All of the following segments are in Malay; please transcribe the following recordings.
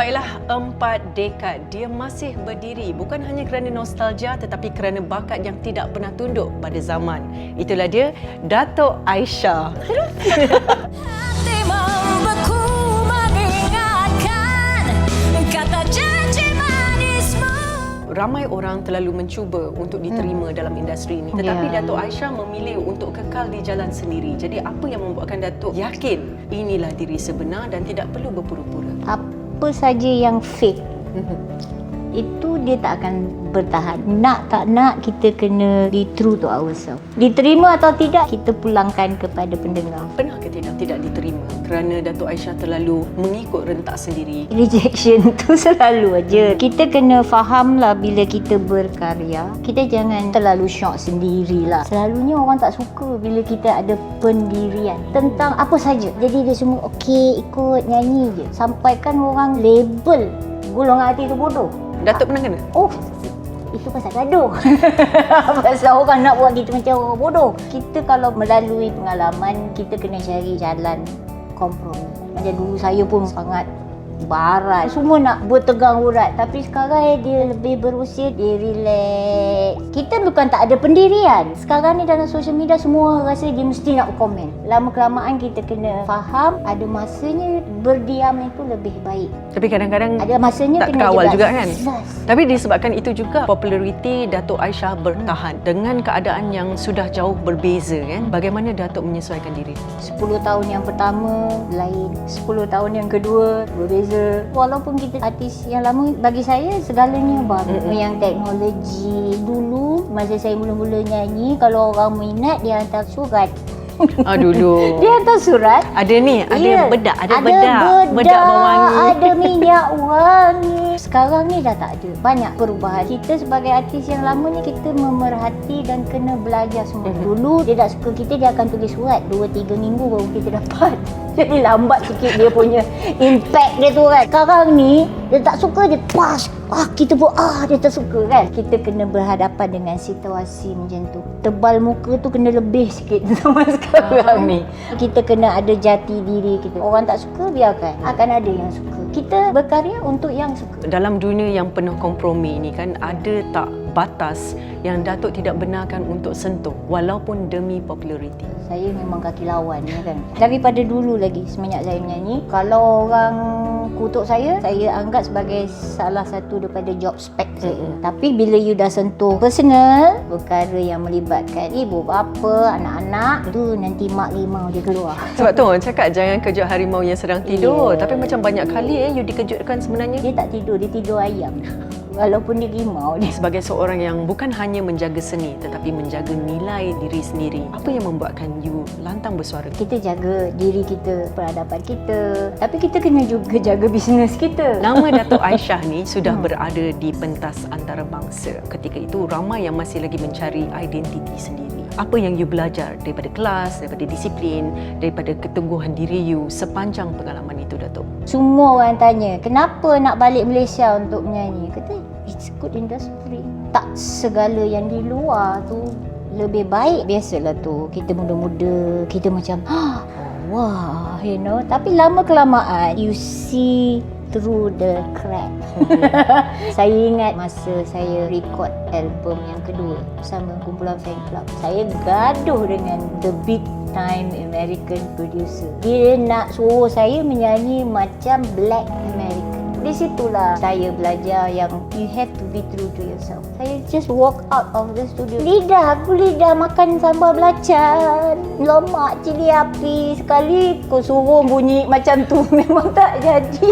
Baiklah, empat dekad dia masih berdiri bukan hanya kerana nostalgia tetapi kerana bakat yang tidak pernah tunduk pada zaman. Itulah dia, Dato' Aisyah. Hati membeku mengingatkan kata janji manismu. Ramai orang terlalu mencuba untuk diterima dalam industri ini tetapi Ya. Dato' Aisyah memilih untuk kekal di jalan sendiri. Jadi apa yang membuatkan Dato' yakin inilah diri sebenar dan tidak perlu berpura-pura? Apa saja yang fake itu dia tak akan bertahan. Nak tak nak kita kena be true to ourselves. Diterima atau tidak kita pulangkan kepada pendengar. Pernah ke tidak tidak diterima kerana Dato' Aisyah terlalu mengikut rentak sendiri? Rejection tu selalu aja. Kita kena faham lah bila kita berkarya. Kita jangan terlalu shock sendirilah. Selalunya orang tak suka bila kita ada pendirian tentang apa saja. Jadi dia semua okey ikut nyanyi je. Sampaikan orang label golongan hati tu bodoh. Dato' pernah kena? Oh, itu pasal gaduh. pasal orang nak buat kita macam orang bodoh. Kita kalau melalui pengalaman, kita kena cari jalan kompromi. Macam dulu saya pun sangat barat. Semua nak bertegang urat. Tapi sekarang eh, dia lebih berusia, dia relax. Kita bukan tak ada pendirian. Sekarang ni dalam social media semua rasa dia mesti nak komen. Lama kelamaan kita kena faham ada masanya berdiam itu lebih baik. Tapi kadang-kadang Ada masanya tak kena terawal jelas. juga kan? Jelas. Tapi disebabkan itu juga populariti Datuk Aisyah bertahan dengan keadaan yang sudah jauh berbeza kan. Bagaimana Datuk menyesuaikan diri? 10 tahun yang pertama lain 10 tahun yang kedua berbeza walaupun kita artis yang lama bagi saya segalanya baru Mm-mm. yang teknologi dulu masa saya mula-mula nyanyi kalau orang minat dia hantar surat Ah dulu. dia hantar surat Ada ni, ada Ya, bedak, ada, ada bedak, bedak bawang wangi. Ada minyak wangi. Sekarang ni dah tak ada. Banyak perubahan. Kita sebagai artis yang lama ni kita memerhati dan kena belajar semua. Mhm. Dulu dia tak suka kita dia akan tulis surat 2 3 minggu baru kita dapat. Jadi lambat sikit dia punya impact dia tu kan. Sekarang ni dia tak suka dia pas. Ah kita pun ah dia tak suka kan. Kita kena berhadapan dengan situasi macam tu. Tebal muka tu kena lebih sikit zaman sekarang ni. Kita kena ada jati diri kita. Orang tak suka biarkan. Akan ada yang suka. Kita berkarya untuk yang suka. Dalam dunia yang penuh kompromi ni kan ada tak batas yang Datuk tidak benarkan untuk sentuh walaupun demi populariti. Saya memang kaki lawan ya kan. Daripada dulu lagi semenjak saya menyanyi, kalau orang kutuk saya, saya anggap sebagai salah satu daripada job spec saya. Mm-mm. Tapi bila you dah sentuh personal, perkara yang melibatkan ibu bapa, anak-anak, tu nanti mak limau dia keluar. Sebab tu orang cakap jangan kejut harimau yang sedang tidur. Ya. Tapi macam banyak kali eh you dikejutkan sebenarnya. Dia tak tidur, dia tidur ayam. Walaupun dia rimau dia. Sebagai seorang yang bukan hanya menjaga seni tetapi menjaga nilai diri sendiri. Apa yang membuatkan you lantang bersuara? Kita jaga diri kita, peradaban kita. Tapi kita kena juga jaga bisnes kita. Nama Datuk Aisyah ni sudah Hmm. berada di pentas antarabangsa. Ketika itu ramai yang masih lagi mencari identiti sendiri. Apa yang you belajar daripada kelas, daripada disiplin, daripada keteguhan diri you sepanjang pengalaman itu Datuk? Semua orang tanya, kenapa nak balik Malaysia untuk menyanyi? Kata, it's good industry. Tak segala yang di luar tu lebih baik. Biasalah tu, kita muda-muda, kita macam, "Ah, wah, you know. Tapi lama kelamaan, you see through the crack. saya ingat masa saya record album yang kedua bersama kumpulan fan club. Saya gaduh dengan the big time American producer. Dia nak suruh saya menyanyi macam black American. Di situlah saya belajar yang you have to be true to yourself. Saya just walk out of the studio. Lidah, aku lidah makan sambal belacan, lemak cili api. Sekali kau suruh bunyi macam tu memang tak jadi.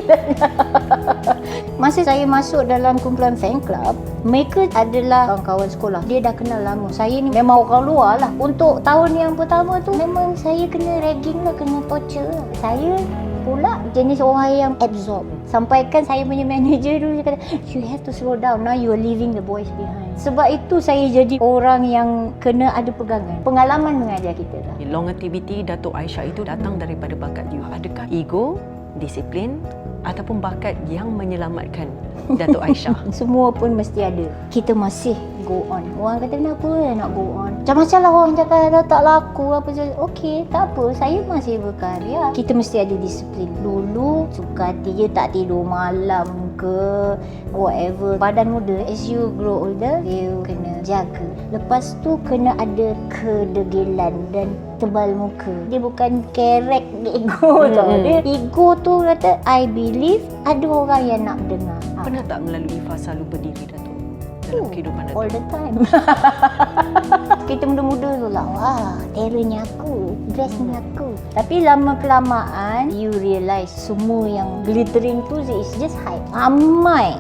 Masa saya masuk dalam kumpulan fan club, mereka adalah kawan-kawan sekolah. Dia dah kenal lama. Saya ni memang orang luar lah. Untuk tahun yang pertama tu, memang saya kena ragging lah, kena torture lah. Saya pula jenis orang yang absorb. Sampaikan saya punya manager dulu, dia kata, you have to slow down. Now you are leaving the boys behind. Sebab itu saya jadi orang yang kena ada pegangan. Pengalaman mengajar kita lah. Longevity Datuk Aisyah itu datang daripada bakat you. Adakah ego, disiplin ataupun bakat yang menyelamatkan Datuk Aisyah? Semua pun mesti ada. Kita masih go on. Orang kata kenapa nak go on? Macam-macam lah orang cakap dah tak laku apa saja. Okey, tak apa. Saya masih berkarya. Kita mesti ada disiplin. Dulu suka hati je tak tidur malam ke whatever. Badan muda as you grow older, you kena jaga. Lepas tu kena ada kedegilan dan tebal muka. Dia bukan kerek ego Hmm, tau. hmm. Dia ego tu kata I believe ada orang yang nak dengar. Pernah tak melalui fasa lupa diri Datuk? Dalam Oh, kehidupan Datuk? All the time. Kita muda-muda tu lah. Wah, terrornya aku. Dressnya aku. Tapi lama kelamaan, you realise semua yang glittering tu is just hype. Ramai.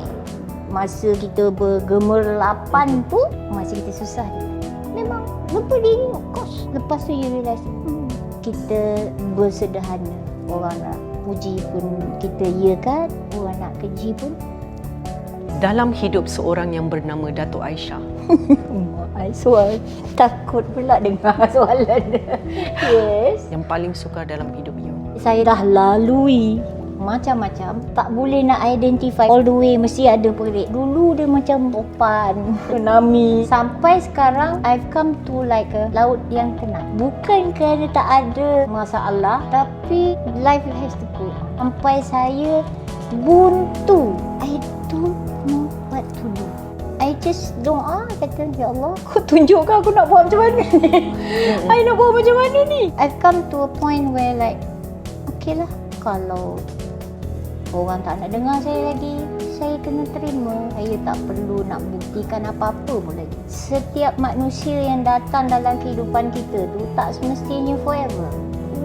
Masa kita bergemerlapan tu, masa kita susah. Memang lupa diri, of course. Lepas tu you realise, hmm, kita bersederhana. Orang nak puji pun kita ya kan. Orang nak keji pun Dalam hidup seorang yang bernama Datuk Aisyah, soal takut pula dengar soalan dia. Yes. yang paling suka dalam hidup you? Saya dah lalui. Macam-macam. Tak boleh nak identify all the way. Mesti ada pelik. Dulu dia macam topan tsunami sampai sekarang I've come to like a laut yang tenang bukan kerana tak ada masalah tapi life has to go sampai saya buntu. I just doa kata ya Allah kau tunjukkan aku nak buat macam mana ni? I nak buat macam mana ni? I've come to a point where like okay lah kalau orang tak nak dengar saya lagi saya kena terima. Saya tak perlu nak buktikan apa-apa pun lagi. Setiap manusia yang datang dalam kehidupan kita tu tak semestinya forever.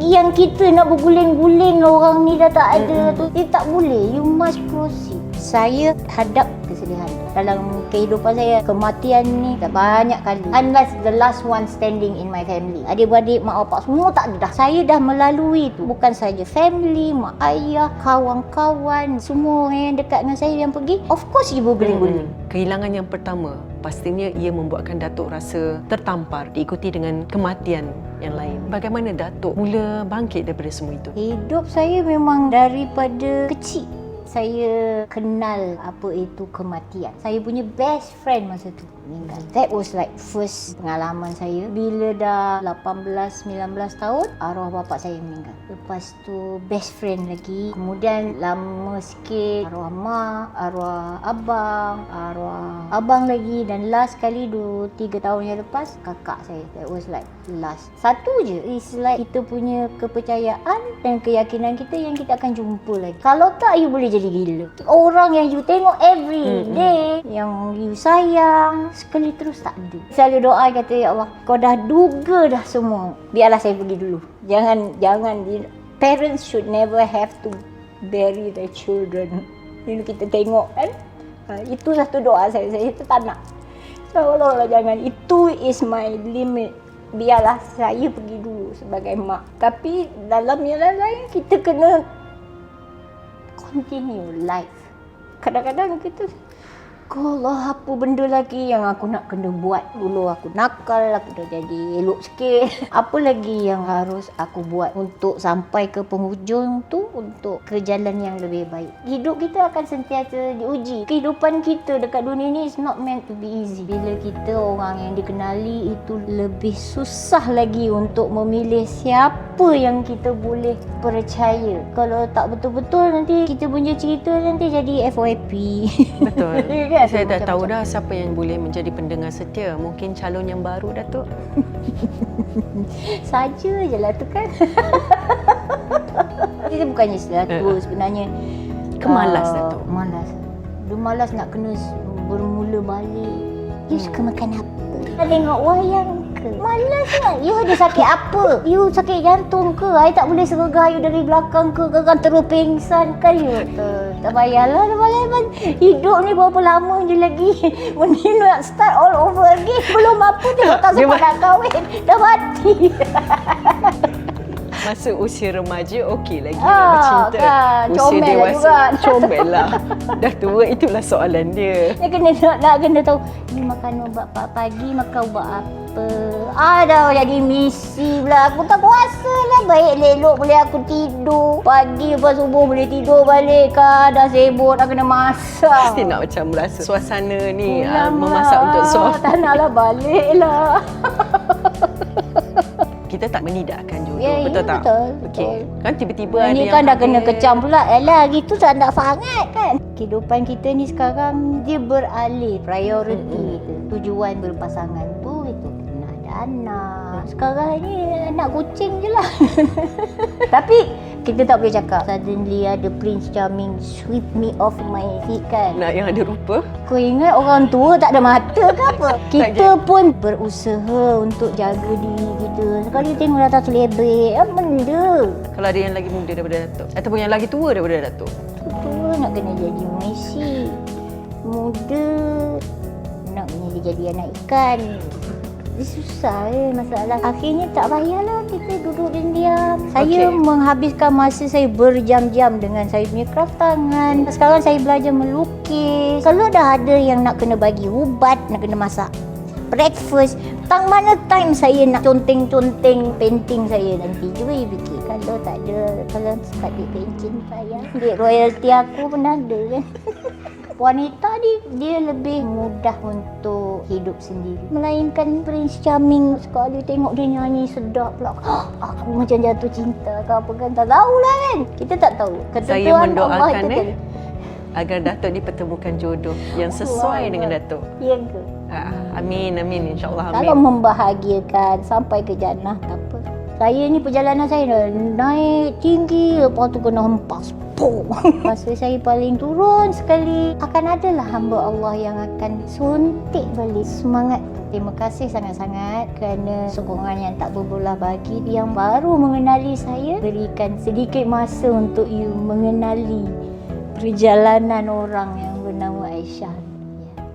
Yang kita nak berguling-guling orang ni dah tak ada tu dia tak boleh. You must proceed saya hadap kesedihan. Dalam kehidupan saya kematian ni tak banyak kali. Unless the last one standing in my family. Adik-beradik mak bapak semua tak ada. Dah saya dah melalui tu. Bukan saja family mak ayah kawan-kawan semua yang dekat dengan saya yang pergi. Of course you berguling-guling Hmm. Kehilangan yang pertama, pastinya ia membuatkan Datuk rasa tertampar diikuti dengan kematian yang lain. Bagaimana Datuk mula bangkit daripada semua itu? Hidup saya memang daripada kecil saya kenal apa itu kematian. Saya punya best friend masa tu meninggal. That was like first pengalaman saya. Bila dah 18 19 tahun arwah bapak saya meninggal. Lepas tu best friend lagi. Kemudian lama sikit arwah mak, arwah abang, arwah abang lagi dan last kali 2 3 tahun yang lepas kakak saya. That was like last. Satu je is like kita punya kepercayaan dan keyakinan kita yang kita akan jumpa lagi. Kalau tak you boleh jadi gila. Orang yang you tengok every day, yang you sayang, sekali terus tak ada. Selalu doa kata ya Allah, kau dah duga dah semua. Biarlah saya pergi dulu. Jangan jangan parents should never have to bury their children. Ini kita tengok kan. Ha, itu satu doa saya. Saya itu tak nak. Tolonglah jangan. Itu is my limit. Biarlah saya pergi dulu sebagai mak. Tapi dalam yang lain kita kena continue life. Kadang-kadang kita Allah apa benda lagi yang aku nak kena buat dulu? Aku nakal aku dah jadi elok sikit. Apa lagi yang harus aku buat untuk sampai ke penghujung tu? Untuk ke jalan yang lebih baik. Hidup kita akan sentiasa diuji. Kehidupan kita dekat dunia ni is not meant to be easy. Bila kita orang yang dikenali itu lebih susah lagi untuk memilih siapa yang kita boleh percaya. Kalau tak betul-betul nanti kita punya cerita nanti jadi FYP Betul. Kan? Saya tak tahu dah siapa yang boleh menjadi pendengar setia. Mungkin calon yang baru Datuk. Saja je lah tu kan. Kita bukannya istilah tu Eh, eh. sebenarnya. Kemalas, ah, Datuk. Malas. Dia malas nak kena bermula balik. You Hmm. suka makan apa? Tengok wayang ke? Malas kan? You ada sakit apa? You sakit jantung ke? I tak boleh sergah you dari belakang ke? Kan terus pingsan kan you? Tak, tak payahlah, tak payah. Hidup ni berapa lama je lagi? Mending nak start all over again. Belum apa tengok tak Dia sempat nak kahwin. Dah mati. Masa usia remaja okey lagi nak Ah, bercinta. kan. Usia Comel lah dewasa juga. comel lah. Dah tua itulah soalan dia. Dia kena nak, nak kena tahu ni makan ubat pa- pagi makan ubat apa. Ah dah jadi misi pula. Aku tak kuasa lah. Baik lelok boleh aku tidur. Pagi lepas subuh boleh tidur balik kan. Dah sibuk dah kena masak. Mesti nak macam rasa suasana ni uh, memasak lah. untuk suami. Tak naklah balik lah. Kita tak menidakkan jodoh, Ya, ya, betul tak? betul, Okey. Kan tiba-tiba ada Ini yang kan dah kena kecam pula. Alah gitu tak nak sangat kan. Kehidupan kita ni sekarang dia beralih. Prioriti itu. Tujuan berpasangan tu itu kena ada anak. Sekarang ni anak kucing je lah. Tapi kita tak boleh cakap. Suddenly ada Prince Charming sweep me off my feet kan. Nak yang ada rupa. Kau ingat orang tua tak ada mata ke apa? Kita pun berusaha untuk jaga diri kita. Sekali tengok datang selebrit, apa benda? Kalau ada yang lagi muda daripada Datuk. Ataupun yang lagi tua daripada Datuk. Tua nak kena jadi Messi. Muda nak kena jadi anak ikan. Dia susah eh masalah. Akhirnya tak payahlah kita duduk dan diam. Saya Okey. menghabiskan masa saya berjam-jam dengan saya punya craft tangan. Sekarang saya belajar melukis. Kalau dah ada yang nak kena bagi ubat, nak kena masak breakfast, tang mana time saya nak conteng-conteng painting saya nanti. Cuba you fikir kalau tak ada, kalau tak ada pencin saya, duit royalty aku pun ada kan. Wanita ni dia lebih mudah untuk hidup sendiri. Melainkan Prince Charming sekali tengok dia nyanyi sedap pula. aku macam jatuh cinta ke apa kan tak tahulah kan. Kita tak tahu. Saya Ketentuan Allah mendoakan itu eh agar Datuk dipertemukan jodoh yang sesuai Allah. dengan Datuk. Ya ke? Ah, amin amin insyaallah Kalau amin. membahagiakan sampai ke jannah tak apa. Saya ni perjalanan saya dah naik tinggi lepas tu kena hempas. Pum. Masa saya paling turun sekali akan adalah hamba Allah yang akan suntik balik semangat. Terima kasih sangat-sangat kerana sokongan yang tak berbelah bagi yang baru mengenali saya berikan sedikit masa untuk you mengenali perjalanan orang yang bernama Aisyah